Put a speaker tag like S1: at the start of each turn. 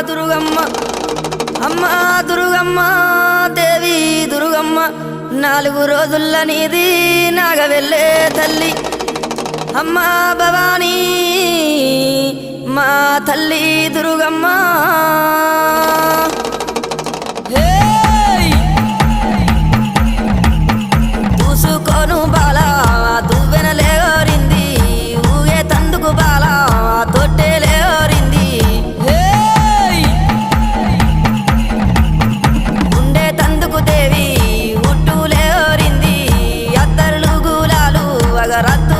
S1: దుర్గమ్మ. అమ్మ దుర్గమ్మ దేవి దుర్గమ్మ. నాలుగు రోజుల నీది నాగవెళ్ళే తల్లి. అమ్మ భవానీ మా తల్లి దుర్గమ్మ. रात